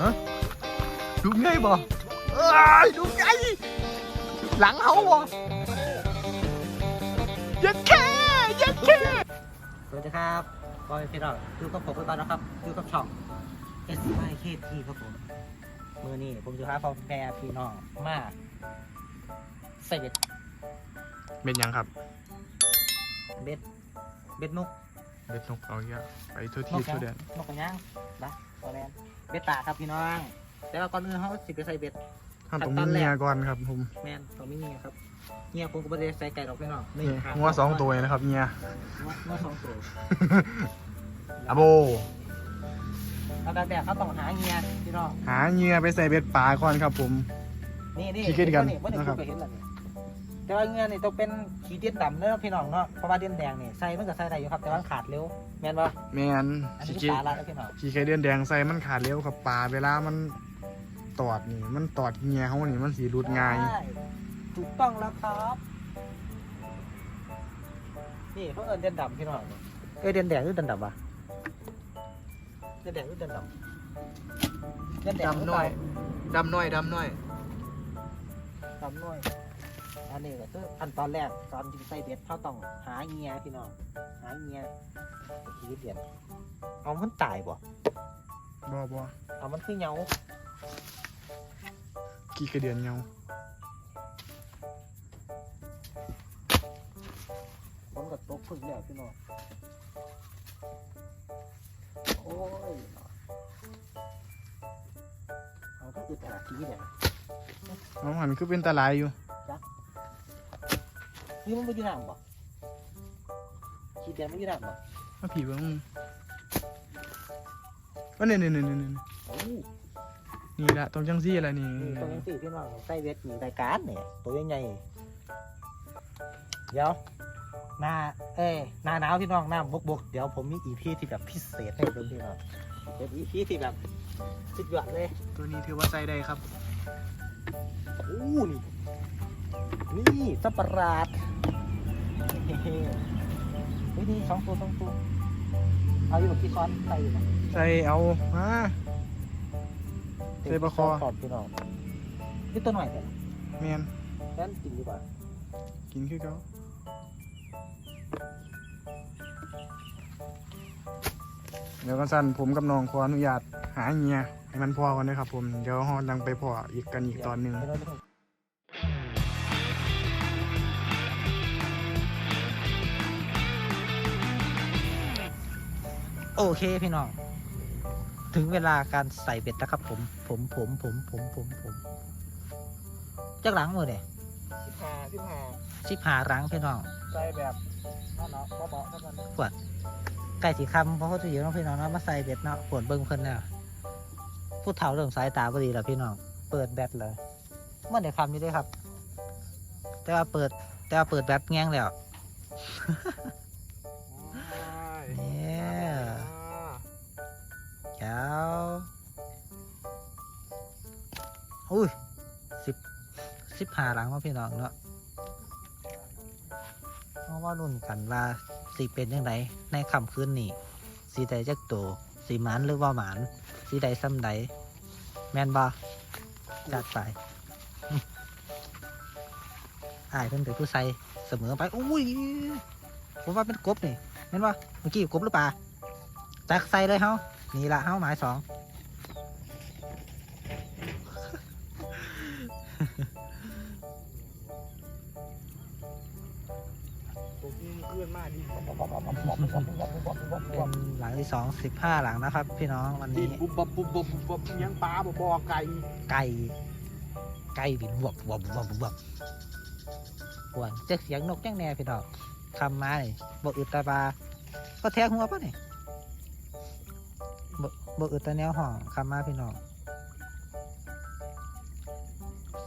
ฮะดูไงบ่เอ้ยดูไงหลังเขาบ่ยัดแค่ยัดแค่สวัสดีครับบอยพี่น้องดูกับผมไปบ้านนะครับดูกับช่อง S Y K T ครับผมมือนี้ผมจะพาพ่อแม่พี่น้องมาใส่เบ็ดเป็นยังครับ เบ็ด เบ็ดนก เบ็ดนกเอาเยอะไปทั่วนที่กทั่วแดนนกกระย่างนะตอนแรก เบ็ดตาครับพี่น้อง แต่ว่าก่อนอื่นเขาสิไปใส่เบ็ด ท่านต้องมีเมียก่อนครับผมแมนต้องไม่มีครับเงียผมก็ไม่ได้ใส่ไก่หรอกพี่น้องนี่หางัวสองตัวนะครับเมียงัวงัวสองตัวอะโบ เอาแบบแบบเขาต้องหาเงียพี่น้องหาเหงื่อไปใส่เบ็ดป่าก่อนครับผม นี่นี่ขี้เกียจกันว่าเนี่ยนะครับพูดไปเห็นแล้วนี่ แต่ว่าเงื่อนนี่ต้องเป็นขี้เดียนดำเนอะพี่น้องเนาะเพราะว่าเดียนแดงนี่ใส่มันก็ใส่ได้อยู่ครับแต่ว่ามันขาดเร็วแม่นปะแมนอันนี้ขี้คือเกียจสาระแล้วพี่น้องขี้ไข่เดือนแดงใส่มันขาดเร็วครับปลาเวลามันตอดนี่ มันตอดเหงื่อเขานี่มันสีรุดง่าย ใช่ถูกต้องแล้วครับ นี่เขาเอินเดียนดำพี่น้องเอ้ยเดียนแดงหรือเดียนดำวะเดียนแดงหรือเดียนดำเดียนแดงหรือเปล่าดำน้อย ดำน้อยดำน้อย อันนี้ก็คือขั้นตอนแรกตอนยิงใส่เบ็ดเขาต้องหาเงียพี่น้องหาเงียชีวิตเดียนเอามันตายบ่บ่บ่เอามันคือเหงาขี้ไข่เดือนเงาฝนก็ตกพึ่งแล้วพี่น้องโอ้ยเอาก็คือแต่ละทีเนี่ยน้องหันคือเป็นตาลายอยู่ นี่มันไม่ยืนน้ำบ่ขีดแดงไม่ยืนน้ำบ่มาผีเบ้างว่าเนี่ยเนี่ยเนี่ยเนี่ยโอ้ยนี่ละตรงจังซี่ละนี่นี่ตัวยังสี่พี่น้องใส่เวทมีรายการเนี่ยตัวใหญ่ๆเดี๋ยวหน้าเอ้ยหน้าหนาวพี่น้องหน้าบกบกๆเดี๋ยวผมมีอีพีที่แบบพิเศษให้ดูพี่น้องเป็นอีพีที่แบบสุดยอดเลย ตัวนี้ถือว่าใส่ได้ครับโอ้นี่ นี่สับปะรดเฮ้เฮ้เฮ้ยนี่สองตัวสองตัว เอาอยู่กับพี่ซ้อนใส่อยู่นะใส่เอามา ใส่ปลาคอขอบพี่น้องนี่ตัวหน่อยแต่แมนแค่นกินดีกว่ากินคือเขาเดี๋ยวกันสั้นผมกับน้องขออนุญาตหาเงียให้มันพอกันนะครับผม เดี๋ยวฮอดังไปพออีกกันอีกตอนหนึ่ง เดี๋ยวเราดู โอเคพี่น้อง ถึงเวลาการใส่เบ็ดแล้วครับ ผม ผมผมผมผมผมผมจักหลังมือเนี่ยสิบห้าสิบห้าชิบหาหลังพี่น้องใส่แบบนั่นเนาะเบาๆเท่ากันไก่สีคำเพราะเขาจะอยู่น้องพี่น้องเนาะมาใส่เบ็ดเนาะปวดเบิ้งเพิ่นเนี่ยผู้เฒ่าเรื่องสายตาพอดีแล้วพี่น้องเปิดแบตเลยเมื่อไหร่คำนี้ด้วยครับ แต่ว่าเปิด แต่ว่าเปิดแบตแง้งแล้ว เจ้าอุ้ยสิบสิบหาหลังเนาะพี่น้องเนาะเพราะว่ารุ่นกันว่าสีเป็นยังไงในคำคืนนี้สีใดจักโตสีหมานหรือว่าหมานสีใดซ้ำใดแมนบอจัดไปอายเป็นเป็นผู้ใส่เสมอไปอุ้ยผมว่าเป็นกบนี่แม่นว่าเมื่อกี้กบหรือเปล่าจักใส่เลยเฮา นี่ละเฮาหมายสองผมเพื่อนมากดีเป็นหลังที่สองสิบห้าหลังนะครับ พี่น้องวันดินี้บุบบับบุบบับบุบบับยังปลาบ่บ่อไก่ไก่ไก่บินวับวับวบวบหวนเจ๊เสียงนกจังแน่พี่น้องคำมานี่บอึดตาบาก็แทงหัวปะนี่ บบ่อึดตาแนวห้องคำมาพี่น้อง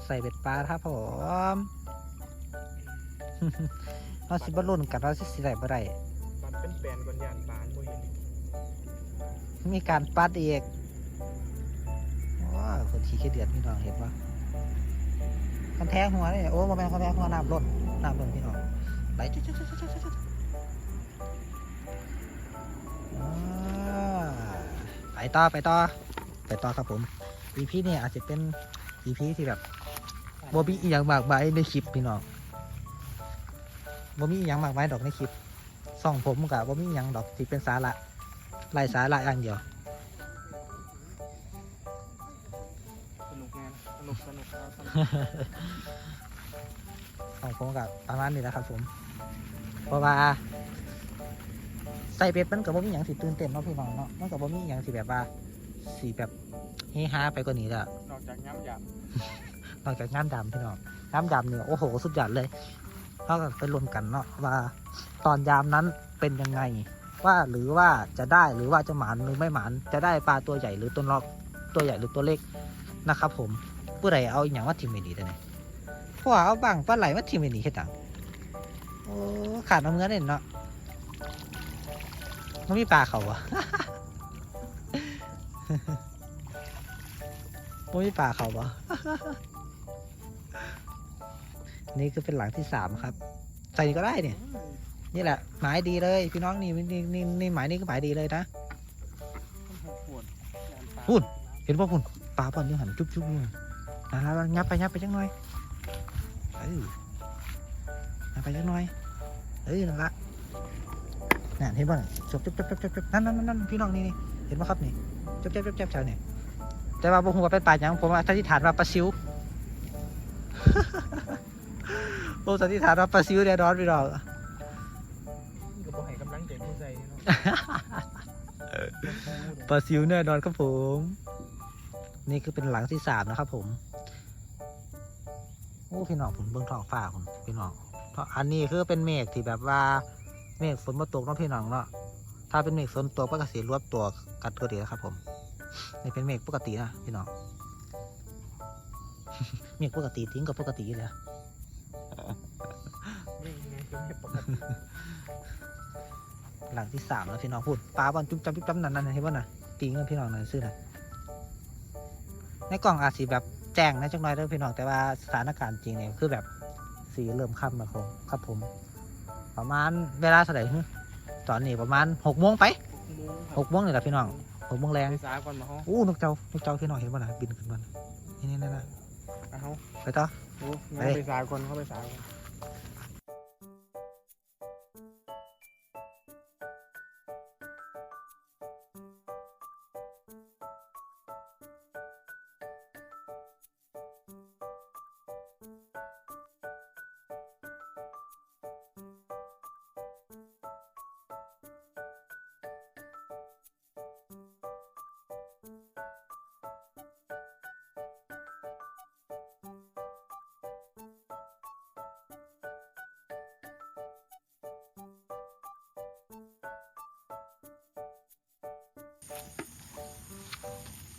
ใส่เบ็ดปลาครับผมเราสิบรุ่นกันเราสิสิได้บ่ได้มันเป็นแปลนก่อนยานปลาบ่เห็นมีการปัดอีกว้าวคนขี้เกียจเดือดพี่น้องเห็นปะคันแทงหัวนี่โอ้มาเป็นคันแทงหัวน้ำล้นน้ำล้นพี่น้องไหลจุ๊ดจุ๊ดจุ๊ดจุ๊ดจุ๊ ต่อไปต่อไปต่อครับผม EP เนี่ยอาจจะเป็น EP ที่แบบบอมีอหย่างมากมายในคลิปพี่น้องบอมีอหย่างมากมายดอกในคลิปส่องผมกับบอมีอหย่างดอกที่เป็นสาระไร้สาระอย่างเดียวสนุกงานสนุกสนุกครับสนุกของผมกับประมาณนี้แหละครับผม เพราะว่า ใส่เป็ดมันกับว่ามีอย่างสิตื่นเต้นเนาะพี่น้องเนาะมันกับว่ามีอย่างสิแบบว่าสีแบบเฮฮาไปกว่านี้แหละนอกจากย้ำหยาบนอกจากน้ำดำพี่น้องน้ำดำเนี่ยโอ้โหสุดยอดเลยเราก็ไปรวมกันเนาะว่า ตอนยามนั้นเป็นยังไง ว่าหรือว่าจะได้หรือว่าจะหมานหรือไม่หมานจะได้ปลาตัวใหญ่หรือตัวล็อกตัวใหญ่หรือตัวเล็กนะครับ ผมผู้ใดเอาอหย่างว่าทีมไม่ดีแต่ไหนพวกเอาบังปลาไหลว่าทีมไม่ดีแค่ต่างโอ้ขาดน้ำเงินเนาะ มันมีปลาเขาวะมันมีปลาเขาวะนี่คือเป็นหลังที่สามครับ ใส่นี่ก็ได้เนี่ย นี่แหละ หมายดีเลย พี่น้องนี่นี่นี่นี่หมายนี้ก็หมายดีเลยนะพูดเห็นป่ะคุณปลาป่อนนี่หันจุ๊บจุ๊บนี่นะแล้วงับไปงับไปจังหน่อยเอองับไปจังหน่อยเอ้ยนั่นละ นั่นเห็นป่ะจบจบจบจบจบจบนั่นนั่นนั่นนั่นพี่น้องนี่นี่เห็นป่ะครับนี่จบจบจบจบแถวเนี่ยแต่ว่าผมว่าเป็นปลาอย่างผมว่าสันนิษฐานว่าปลาซิวผมสันนิษฐานว่าปลาซิวแน่นอนพี่น้องนี่ก็บอกให้กำลังใจผู้ใจเนาะปลาซิวแน่นอนครับผม นี่คือเป็นหลังที่สามนะครับผมโอ้พี่น้องผมเบื้องท้องฟ้าผมพี่น้องเพราะอันนี้คือเป็นเมฆที่แบบว่า เมฆฝนมาตกเนาะพี่น้องเนาะถ้าเป็นเมฆฝนตกก็จะสีรวบตัวกัดตัวเดียวครับ ผมนี่เป็นเมฆปกตินะพี่น้องเมฆปกติทิ้งกับปกติอยู่แล้วนี่ไงคือไม่ปกติหลังที่สามแล้วพี่น้องพูดปลาบอลจุ๊บจับจุ๊บจับนั่นนั่นเห็นป่ะน่ะตีเงินพี่น้องหน่อยซื้อหน่อยในกล่องอาจสีแบบแจ้งนะจังน้อยเด้อพี่น้องแต่ว่าสถานการณ์จริงเนี่ยคือแบบสีเริ่มค่ำแล้วครับครับผม ประมาณเวลาเท่าไหร่ฮึตอนนี้ประมาณหกโมงไปหกโมงนี่แหละพี่น้องหกโมงแรงไปสาก่อนมาห้องอู้นกเจ้านกเจ้าพี่น้องเห็นป่ะน่ะบินขึ้นมานี่นี่นี่นะไปห้องไปต่อโอ้ไปงั้นไปสาก่อนเข้าไปสาก่อน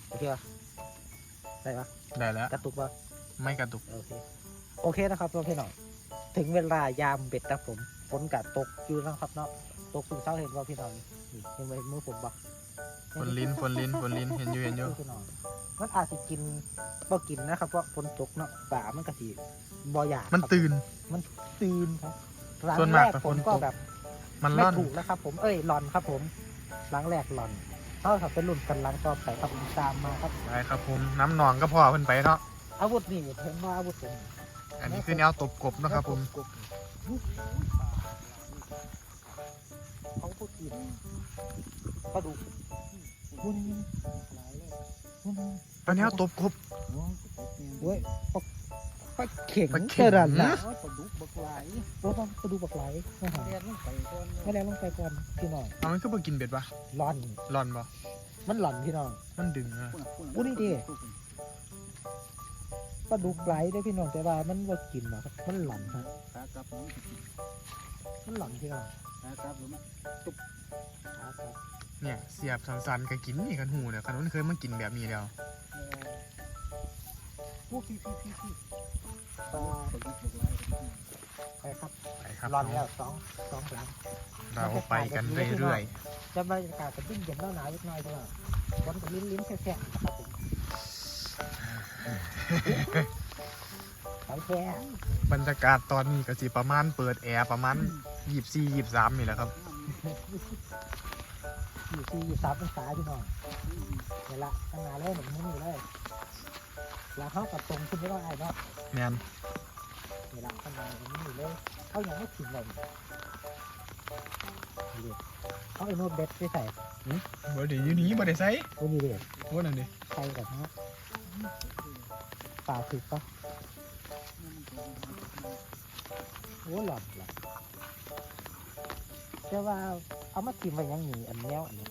โอเคป่ะได้ปะได้แล้ว กระตุกปะไม่กระตุก โอเค โอเคนะครับเราพี่น้องถึงเวลายามเบ็ดนะผมฝนกัดตกอยู่นะครับเนาะ ตกสุดเช้าเห็นว่าพี่น้องนี่นี่เห็นไหมมือผมปะฝนลิ้นฝนลิ้นฝนลิ้นเห็นอยู่เห็นอยู่พี่น้องมันอาจจะกินบ่กินนะครับเพราะฝนตกเนาะป่ามันกะสิบ่อยากมันครับตื่น มันตื่นครับหลังส่วนแรมากกแต่ผมฝนตกก็แบบ มันไม่ร่อนถูกแล้วครับ ผมเอ้ยหลอนครับผมหลังแรกหลอน เท่ากับเป็นรุ่นกันหลังต่อไปครับผมตามมาครับไปครับผมน้ำหนองก็พอเพิ่นไปเนาะอาวุธนี่เห็นว่าอาวุธผมอันนี้คือแนวตบกบเนาะครับผมเขาพูดกินปลาดุกวุ้นหลายเลยวุ้นปลาแนวตบกบเว้ยปลาป ลาเข่งปลาเข็งเจริญนะปลาดุกบักไหลรถต้องปลาดุกบักไหลไม่หาเรียนลงไปก่อนไม่แล้วลงไปก่อนพี่น้องเอามันคือบ่กินเบ็ดวะหลอนร่อนบ่มันหลอนพี่น้อง มันดึงอะอุ้ยนี่ดิปลาดุกไหลได้อพี่น้องแต่ว่ามันว่ากินหรอกครับมันหลอนฮะขากลับน้องมันหลอนพี่น้องขากลับหรือไม่ครับครับเนี่ยเสียบสันๆก็กินนี่กันหูเนี่ยคันมันเคยมากินแบบนี้แล้วพวกพี่พี่พี่พี่ ปลาปลาดุกบักไหลไปครับไปครับหลอนแล้วสองสองหลังเราไปกันเรื่อยจะบรรยากาศจะยิ่งเย็นหนาวๆเล็กน้อยพี่น้องฝนกับลิ้นลิ้นแฉะๆนะครับผมของแท้ๆบรรยากาศตอนนี้ก็สิประมาณเปิดแอร์ประมาณ24 23นี่แหละครับอยู่ที่สามองศาพี่น้องเดี๋ยวละตั้งนานเลยหนึ่งมื้อเลยแล้วเขากับตรงขึ้นไม่ได้เนาะ แมนเวลาข้างในมันนี่เลยเขายังไม่ถิ่นเลยนี่ดิเขาไอ้โน้ตเด็ดไปใส่บ่ได้อยู่นี่บ่ได้ใส่โอ้นี่เด็ดโอ้นั่นดิใส่กับเนาะเปล่าถูกปะโอ้หลอดหลอดเชื่อว่าเอามาถิ่มไว้ยังหนีอันแนวอันนี้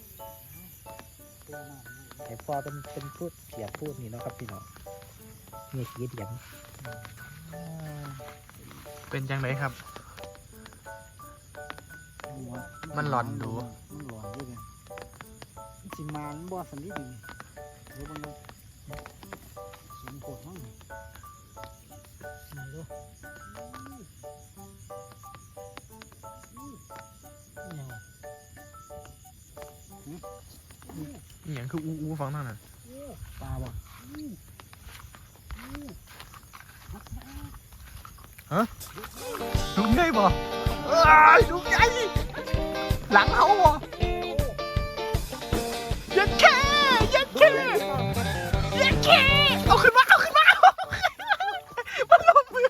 ไอ้พอเป็นเป็นพูดเสียพูดนี่เนาะครับพี่น้องนี่สีเดียมอ่า เป็นจังไดครับ มันหลอนดู มันหลอนด้วยไงสิมามันบ่สันนิษฐานเดี๋ยวมันเลยสมโพธิมั้งมาดูยังไงอีหยังคืออู้อู้ฟังนั่นน่ะปลาบ่ ดุใหญ่บ่เอ้ยดุใหญ่หลังเขาบ่ยัดแค่ยัดแค่ยัดแค่เอาขึ้นมาเอาขึ้นมามันลงมือ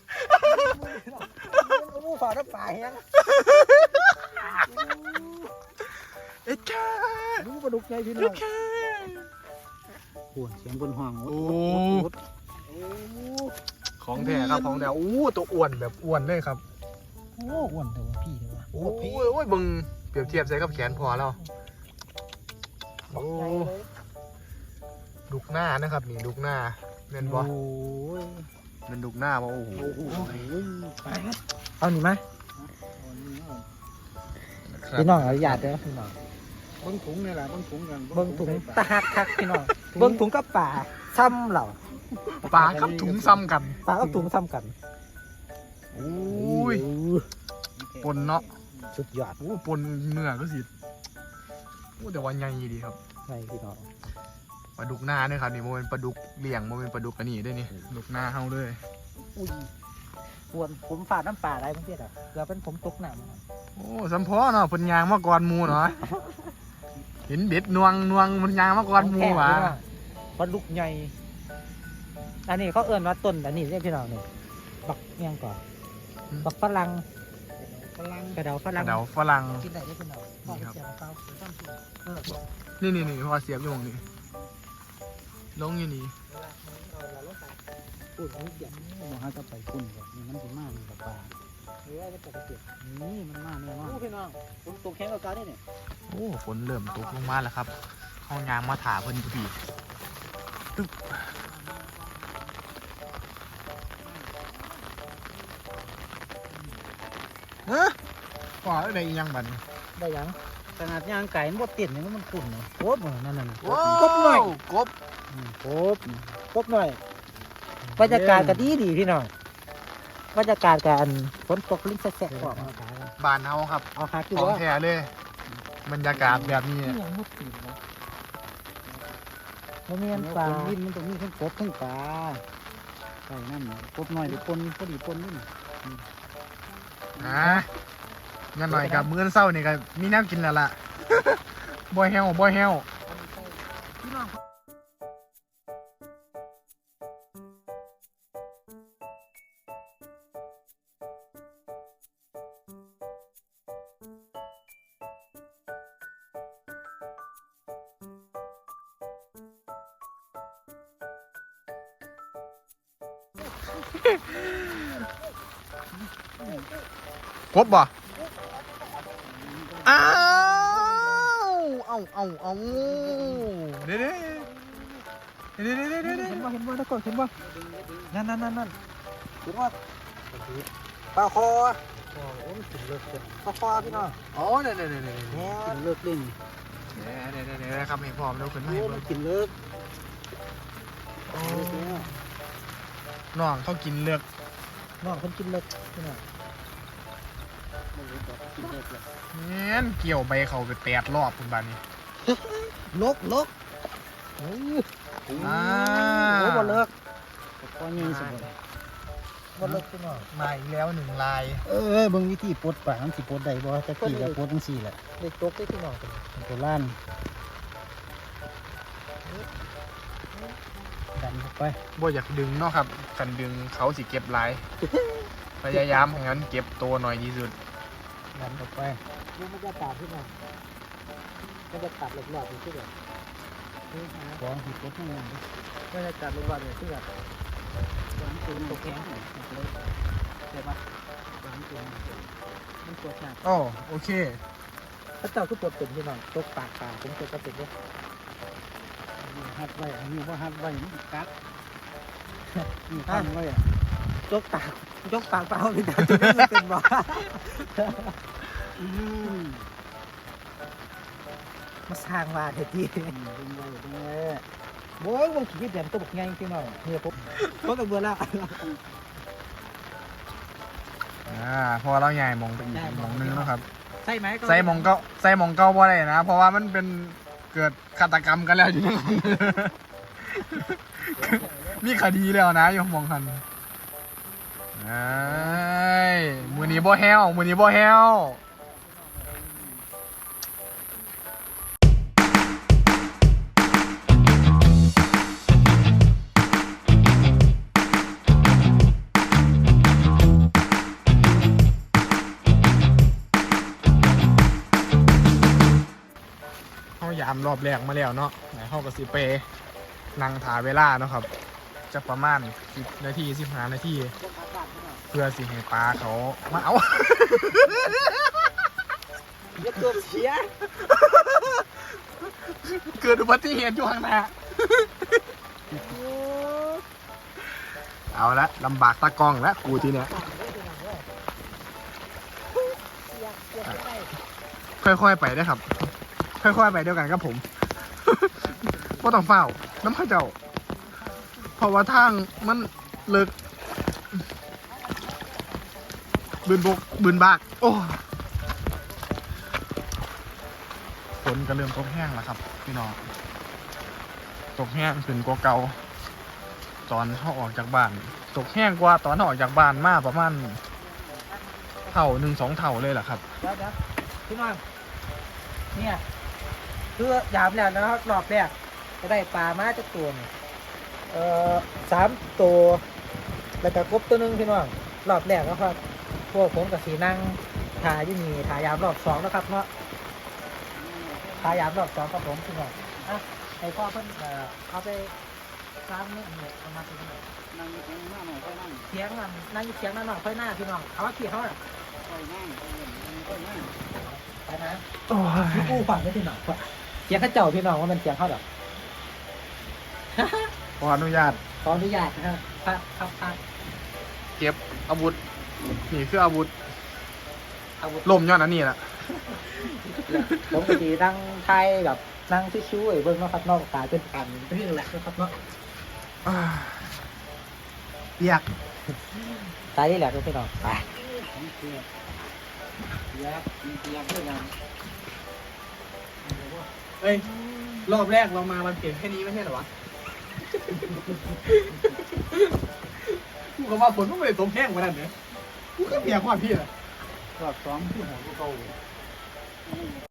มูฝาน้ำปลาแห้งเอ็ดแค่ดูปลาดุกใหญ่พี่น้ยัอดงแค่ปวดเสียงบนห้องโอ้โอ้ ของแท้ครับของแท้อู้ตัวอ้วนแบบอ้วนเลยครับโอ้อ้วนแต่ว่าพี่แต่ว่าโอ้โหโอ้ยเบึงเปรียบเทียบใส่กับแขนพอแล้วโอ้ใจเลยดุกหน้านะครับนี่ดุกหน้าเม่นบ่โอ้ยเป็นดุกหน้าบ่โอ้โหโอ้โหไปครับเอาหนิไหมเอานี่เอาพี่น้องอนุญาตเด้อพี่น้องเบิ้งถุงนี่แหละเบิ้งถุงกันเบิ้งถุงใส่ตะหักคักพี่น้องเบิ้งถุงกับป่าซ้ำเหล่า ปลากับถุงซ้ำกันป่ากับถุงซ้ำกันโอ้ยปนเนาะสุดยอดโอ้ปนเนื้อก็สิโอ้แต่ว่าใหญ่ดีครับไงพี่น้องปลาดุกหน้าเนี่ยครับนี่โมเป็นปลาดุกเลี้ยงโมเป็นปลาดุกอันนี้ด้วยนี่ดุกหน้าเฮาเลยอุ้ยปวนผมฝาดน้ำป่าอะไรเพื่อนอะเราเป็นผมตกหนักโอ้สัมพอเนาะเพิ่นยางมาก่อนหมูเนาะเห็นเบ็ดนวงนวงมันยางมาก่อนหมูหว่ะปลาดุกใหญ่ อันนี้เขาเอื้อนว่าต้นอันนี้เรียกพี่น้องนี่บักเมียงก่อนบักฝรั่งพลังกระเดาฝรั่งเดาฝรั่ง กินได้ได้พี่น้องพ่อนี่ครับเสียบเปล่าเสียบซ้ำสิเออนี่นี่นี่พอเสียบอยู่ตรงนี้ลงอยู่นี่พูดอันนี้เสียบมันหาจะไปคุณแบบนี้มันสิมานี่กับปลาหรือว่าจะปกตินี่มันมาแน่นอนโอ้พี่น้องผมตกแข้งกับการนี่เนี่ยโอ้ฝนเริ่มตกลงมาแล้วครับห้องยางมาถาเพิ่นอยู่พี่ตึ๊บ ปล่อยอะไรอีกอยังบัดนได้ยังขนาดย่างไก่มันบ่ติดนี่มันขุ่นเลยโคตรเหมือนนั่นน่ะโอ้กบหน่อยกบโคตรกบหน่อยบรรยากาศก็ดีดีพี่น้องบรรยากาศกับอันฝนตกลิ้นแสะๆออกบานเฮาครับเอาคาคือของว่าแท้เลยบรรยากาศแบบนี้นี่ยังมุดติดนะบ่มีมัอันนปปลาลาวินมันตรงนี้ทั้งกบทั้งปลาใส่นั่นน่ะกบหน่อยเดี๋ยวปนพอดีปนนี่นะ งั้นหน่อยกับมื้อเช้านี่ก็มีแนวกินแล้วล่ะบ่แฮวบ่แฮวครบบ่อ้าว เอาเอาเด้เด้เด้เด้เด้เด้เด้เห็นบ่เห็นบ่ตะโกนเห็นบ่นั่นนั่นนั่นนั่นเห็นบ่ปลาคอโอ้โหมันกินเลิกเลยปลาคอพี่น้องอ๋อเด้เด้เด้เด้แหม่กินเลิกเล่นเด้เด้เด้เด้ครับให้พร้อมแล้วขึ้นมาโอ้ให้มัเบิ่นงกินเลิกน้องเขากินเลือกน้องคนกินเลิกพี่น้องเลยแบบกินเลิกแล้วเงี้ยเกี่ยวใบเขาไปแปดรอบคุณบานนี้ ลกลกโอ้ยอ้าโอ้บ่เลิกก็ยิ่งสบายลบ่เลิกพี่น้องมาอีกแล้วหนึ่งลาย เออเบิ่งวิธีปลดปากมันสิปลดได้บ่จะกี่ก็ปลดจังซี่แหละเด็กตกได้พี่น้องตัวนี้มันตัวล้านดันเข้าไปบ่อยากดึงเนาะครับกันดึงเขาสิเก็บลายพยายามให้งั้นเก็บตัวหน่อยที่สุดดันเข้าไปนี่มันจะตาดพี่น้อง มันจะตัดหลอดๆอยู่ที่แบบนี่นะของสิปลดทั้งนั้นมันจะตัดหลอดๆอยู่ที่แบบวางตัวตกแข็งเลยใช่ปะวางตัวมันตัวหนักอ๋อโอเคพระเจ้าก็ปวดเป็นพี่น้องตกปากปากผมตกกระติกเลยหัดไว้อันนี้ว่าหัดไว้มันกัดนี่ทำไว้อะยกปากยกปากเปล่าพี่น้องจะไม่เป็นบ่อื มมาสร้างมาเถิดที่ดึงไว้ดึงไว้โว้ยวงขีดแหลมตัวบักไงพี่น้องเนี่ยผมผมกับเบื่อแล้วอ่าเพอเราใหญ่มองไปอีกมองนึงเนาะครับใช่ไหมก็ใส่หมองเก้าใส่หมองเก้าบ่ได้นะ เพราะว่ามันเป็นเกิดฆาตกรรมกันแล้วอยู่นั่นมีคดีแล้วนะอยู่หมองคันเอ้ยมือนี้บ่แห้วมือนี้บ่แห้ว รอบแรกมาแล้วเนาะไหนเข้ากับสิเปนั่งถาเวลาเนาะครับจะประมาณ10นาที15นาทีเพื่อสิให้ปลาเขามาเอายกตัวเสียเกิดอุบัติเหตุอยู่ข้างหน้าเอาละลำบากตากล้องแล้วกูทีเนี้ยค่อยๆไปได้อครับ ค่อยๆไปเดียวกันครับผมก็ต้องเฝ้าน้ำข้าเจ้า เพราะว่าทางมันเลิกบืนบกบืนบาก โอ้ฝนก็เริ่มตกแห้งแล้วครับ พี่น้องตกแห้งขึ้นกว่าเก่าตอนเขาออกจากบ้าน ตกแห้งกว่าตอนเขาออกจากบ้านมากประมาณเท่าหนึ่งสองเท่าเลยแหละครับ พี่น้องเนี่ย คือยามแล้วนะครับรอบแรกจะได้ปลามาจากตัวนี่เอ่อสามตัวแล้วก็กบตัวหนึงพี่น้องรอบแรกแล้วครับ พวกผมกับสีนั่งถ่ายอยู่นี่ถ่ายยามรอบสองแล้วครับเนาะถ่ายยามรอบสองครับผมพี่น้องอะให้พ่อเพิ่นเอ่อเอาไปซ้ำนี่เนี่ยเอามาเป็นยังไงนั่งอยู่ตรงหน้าหน่อยค่อยนั่งเทียงนั่นนั่งอยู่เทียงนั่นน้องค่อยหน้าพี่น้องเอาว่าขี่เขาน่ะค่อยนั่งค่อยนั่งไปนะโอ้พี่กู้ฝันได้พี่น้องเทียงเข้าเจ้าพี่น้องว่ามันเทียงเข้าดอกขออนุญาต ขออนุญาตนะครับพักพักพักเก็บอาวุธ นี่คืออาวุธอาวุธล่มย้อนอันนี้แหละผมก็ดีนั่งไทยแบบนั่งชิวๆไอ้เบิ้งเนาะครับนอกตาเป็นอันนี่แหละนะครับเนาะอ่าเปียกตายนี่แหละพี่น้องไปของเสียเสียเสียเพื่อนกัน เอ้ยรอบแรกเรามามันเปลี่ยนแค่นี้ไม่ใช่เหรอวะ กูก็ว่าฝนมันไม่ได้ตกแห้งขนานั้นเนี่ยกูก็เปียกความพี่อะ รอบสองที่หัวก็เก่า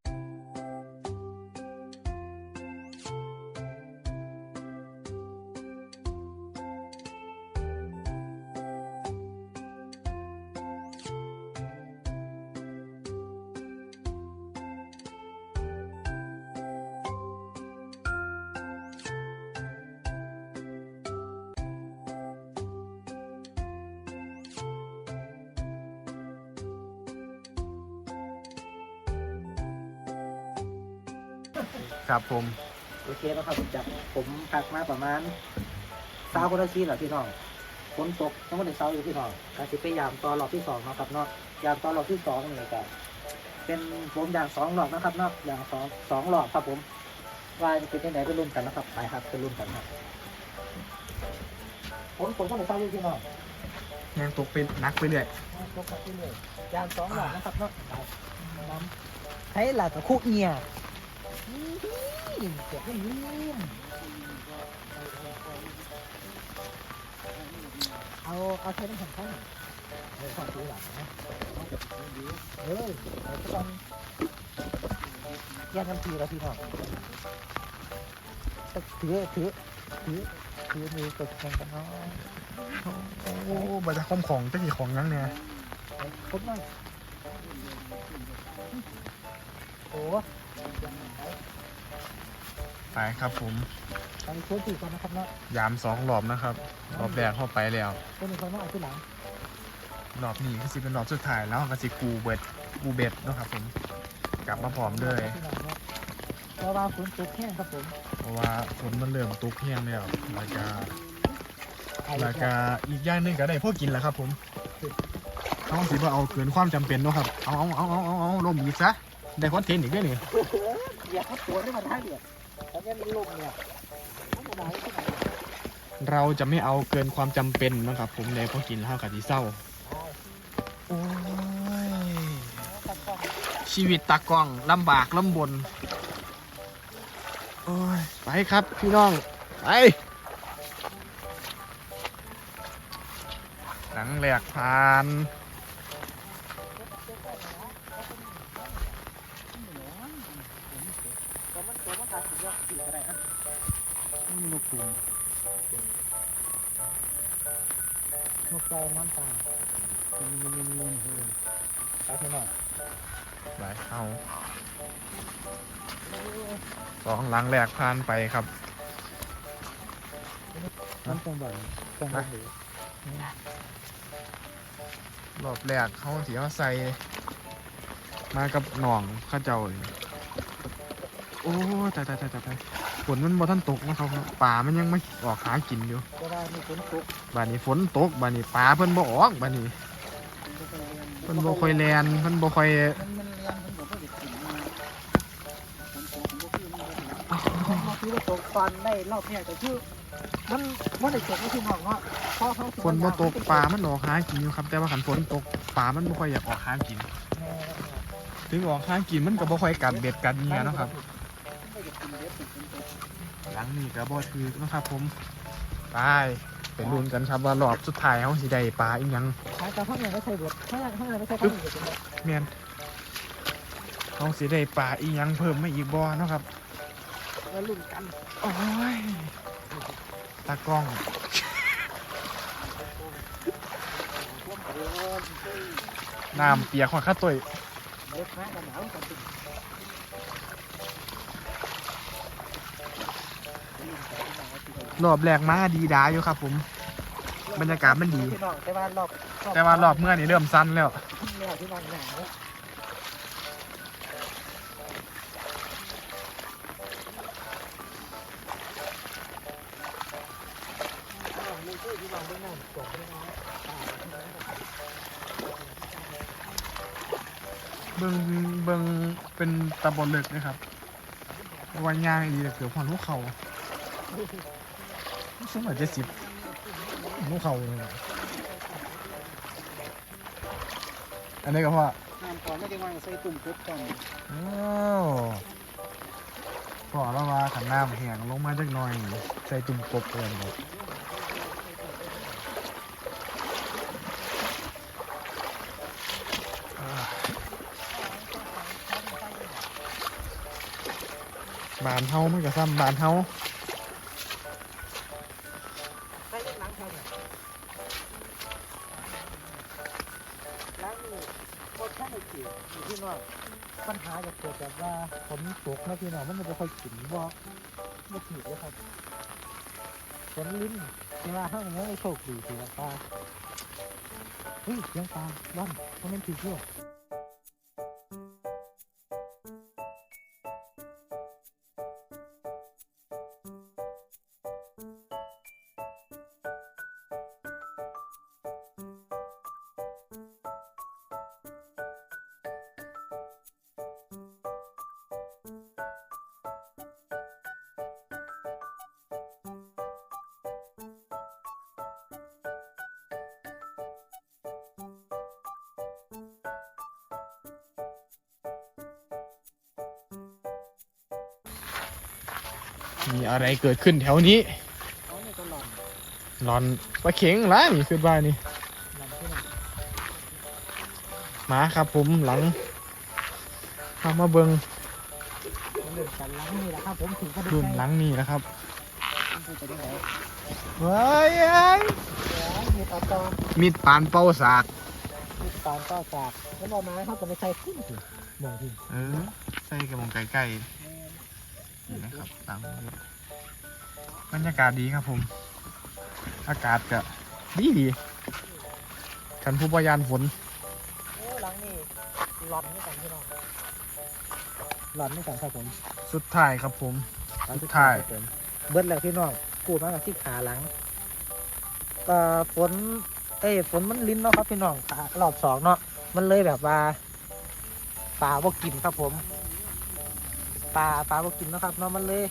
ครับผม โอเคนะครับผมจับผมพักมาประมาณเช้าคนละชีเหรอพี่น้องฝนตกต้องมาถึงเช้าอยู่พี่น้องการสิพยายามต่อรอบที่สองเนาะครับเนาะยามต่อรอบที่สองนี่ก็เป็นผมอย่างสองรอบนะครับเนาะอย่างสองสองรอบครับผม ว่าจะเป็นยังไงไปรุ่นกันนะครับไปครับไปรุ่นกันครับผมผมก็ถึงเช้าอยู่พี่น้องยังตกเป็นนักไปเรื่อยยกมาที่เลยยางสองหลอดนะครับเนาะน้ำให้หลากับคุกเนี่ย เจ็บไม่ลืมเอาเอาเท่น้ำแข็งข้างเออขอซื้อหลังนะเออเดี๋ยต้องแยกกันทีละพี่น้องถือถือถือถือมือตกแข่งกันเนาะโอ้บาจะคมของจะกี่ของยังเนี่ยคนนั่งโอ้ ไปครับผมตอนนี้ช่วยสี่คนนะครับเนาะยามสองรอบนะครับ รอบแรกเข้าไปแล้วคนหนึ่งคนนั่งเอาที่หลังรอบนี้ก็สิเป็นรอบสุดท้ายแล้วก็สิกูเบ็ดกูเบ็ดเนาะครับผม กลับมาพร้อมเลยที่หลังเนาะเพราะว่าฝนตกแห้งครับผม เพราะว่าฝนมันเริ่มตกแห้งแล้วแล้วก็ไอ้แล้วก็อีกอย่างหนึงก็ได้พวกกินแหล้วครับผมเอาสิบ่เอาเกินความจำเป็นเนาะครับ เอาเอาเอาเอาเอาเอาลมอีกซะ ได้คอนเทนต์อีกด้วยนี่อย่าเขาตัวได้มาท้ายเดียดแล้วเนี่ยมันลมเนี่ยมันบ่ได้ที่ไหนเราจะไม่เอาเกินความจำเป็นนะครับ ผมได้พวกกินแล้วกับที่เศร้าโอ้ยตัดต่อชีวิตตากล้องลำบากลำบนโอ้ยไปครับพี่น้อง ไปหนังแหลกผ่าน สองหลังแหลกผ่านไปครับมันตรงแบบตรงแบบนี้รอบแรกเขาสีเขาใส่ มากับหน่องเข้าเจ้านี่โอ้ยตายตายตายตายตายฝนมันบ่ทันตกนะครับป่ามันยังไม่ออกหากินอยู่ก็ได้มีฝนตกบานนี้ฝนตกบานนี้ปลาเพิ่นบ่ออกบานนี้เพิ่นบ่ค่อยแลนเพิ่นบ่ค่อย ก็มาคือว่าตกตอนได้รอบเนี่ยแต่คือมันมันได้ตกไม่ที่หนองเนาะเพราะเขาฝนบ่ตกปลามันออกหากินอยู่ครับ แต่ว่าคันฝนตกปลามันบ่ค่อยอยากออกหากิน ถึงออกหากินมันก็บ่ค่อยกัดเบ็ดกัดเหงื่อเนาะครับไม่ได้กินเด็กเป็นตัวหลังนี้ก็บ่ถือเนาะครับ ผมไปไปลุ้นกันครับว่ารอบสุดท้ายเฮาสิได้ปลาอีหยังขายแต่ข้างในไม่ใช่เบ็ดข้างในข้างในไม่ใช่ข้างในเบ็ดแม่นเฮาสิได้ปลาอีหยังเพิ่มมาอีกบ่เนาะครับ แล้วลุ่นกัน โอ้ย ตากล้องน้ำเปียกหัวข้าตัวเล็กมากกันหนาวกันติดรอบแรกมาดีดาอยู่ครับ ผม บรรยากาศมันดี แต่ว่ารอบแต่ว่ารอบเมื่อนี่เริ่มสั้นแล้ว เบิงเบิงเป็นตะบนเลึกนะครับวันย่างดีเกือบพอลูกเขาสมัยเจ็ดสิบลูกเขาเลยอันนี้ก็เพราน้ำก่อนไม่ได้วางใส่ตุ่มกบก่อนโอ้พอแล้วว่าขันน้ำแห้งลงมาจักหน่อย ใส่ตุ่มกบเกินเลย บานเฮามันก็ซ้ำบานเฮาใช้เล็กล้างเท่าเนี่ยล้างนี่โคตรแค่ไม่กี่อยู่ที่น้องปัญหาจะเกิดจากว่าฝนตกนะพี่น้องมันไม่ค่อยขึ้นบ่ไม่ขีดเลยครับฝนลิ้นเวลาห้างนี้ไม่โชคดีถือปลาเฮ้ยเสียงปลาว่อนเพราะมันผิดด้วยมี อะไรเกิดขึ้นแถวนี้เขาเนี่ยก็หล่อนร้อนปลาเข็งละนี่คือบ้านนี่ลำที่ไหนมาครับผมหลังเข้ามาเบิงมันเดินกันหลังนี่แหละครับผมถึงกระดูกรุ่นหลังนี่นะครับมันไปได้ไหนว้ายเอ้ยเดี๋ยวมีต่อต่อมีดปานเป้าสากมีตอนก็จากแล้วบอกมาเขาจะไม่ใช่ขึ้นถึงมองที่เออใส่กระมองไก่ๆนี่นะครับตามนี้ บรรยากาศดีครับผม อากาศก็ดีดีกันผู้บรยานฝนโอ้หลังนี่หลอนไม่กันพี่น้องหลอนไม่กันครับผมสุดท้ายครับผมหลังสุดท้ายครับผมเบิดแล้วพี่น้องกูมากับที่ขาหลังก็ฝน เอ้ยฝนมันลิ้นเนาะครับพี่น้องขารอบสองเนาะมันเลยแบบว่าปลาบ่กินครับผมปลาปลาบ่กินเนาะครับเนาะมันเลย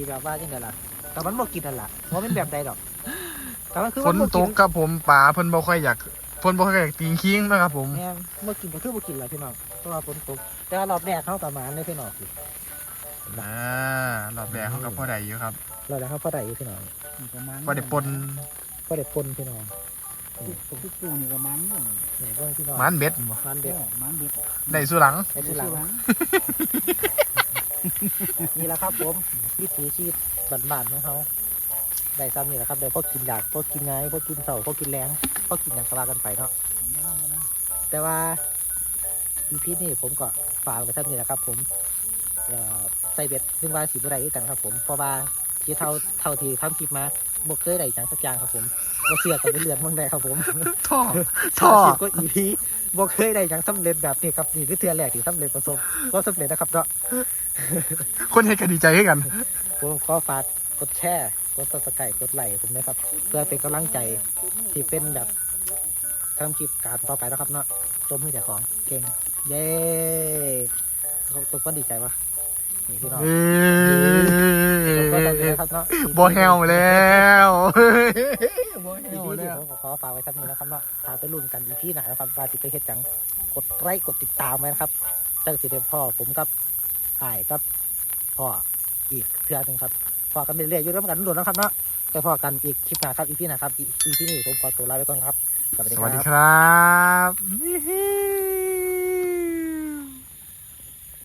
ที่แบบว่าจังไงล่ะแต่มันบ่กินนั่นล่ะว่ามันแบบใดดอกแต่มันคือฝมันบ่ตกิกครับผมป่าเพิ่นบ่ค่อยอยากเพิ่นบ่ค่อยอยากตีงคิงนะครับผมแม่นเมื่อกินก็คือบ่กินแหละพี่น้องเพราะว่าฝนตกแต่ว่ารอบแรกเขาประมาณเลยพี่น้องสิอ่าหลอดแบกเขากับพ่อใดอยู่ครับรอบแรกเขาพอได้อยู่พี่น้องประมาณพ่อได้ปนพอได้ปนพี่น้องผมที่ปูนี่ประมาณนี้ไหนเบิ่งพี่น้องมันเบ็ดบ่มันเด็เด็กดมันเด็กได้สู้หลังไอ้ที่หลัง นี่แหละครับผมวิถีชีวิตบ้านๆของเขาได้ซ้ำนี่แหละครับเดี๋ยวพอกินอยากพอกินไงพอกินเสาพอกินแรงพอกินอย่างกระลากันไปเนาะแต่ว่าอีพีนี่ผมก็ฝากไว้ซ้ำนี่แหละครับ ผมใส่เบ็ดซึ่งว่าสีบไรกันครับ ผมเพราะว่าที่เท่าเท่าที่ทำคลิปมา บ่เคยได้จังสักอย่างครับผมบ่เสือกับเลือดเมืองใดครับผมท่อท่ท่ออก็อีพีบ่เคยได้หยังสำเร็จแบบนี้ครับนี่คือเทือแรกที่สำเร็จประสบก็สำเร็จนะครับเนาะคนเฮ็ดก็ดีใจให้กันผมขอฝากกดแชร์กดซับสไครต์กดไลค์ผมนะครับ เพื่อเป็นกำลังใจที่เป็นแบบทำคลิปการต่อไปนะครับเนาะต้มให้แต่ของเก่ง เย้เขาตัวก็ดีใจปะ นี่พี่น้องเอ้ผมก็ยทำเลยนะครับเนาะบ่แฮวแล้วบ่อีแฮวพีแล้ที่วผมขอฝากไว้ท่านี้นะครับเนาะพาไปรุ่นกันอีพีไหนนะครับว่าสิไปเฮ็ดหยังกดไลค์กดติดตามไว้นะครับตั้งสิเดพ่อผมกับอ้ายกับพ่ออีกเทือหนึงครับพอกันไปเรื่อยๆอยู่ร่วมกันรุ่นนะครับเนาะไปพอกันอีกคลิปหน้าครับอีพีหน้าครับอีพีนี้ผมขอตัวลาไปก่อนครับสวัสดีสควัสดีรับครับ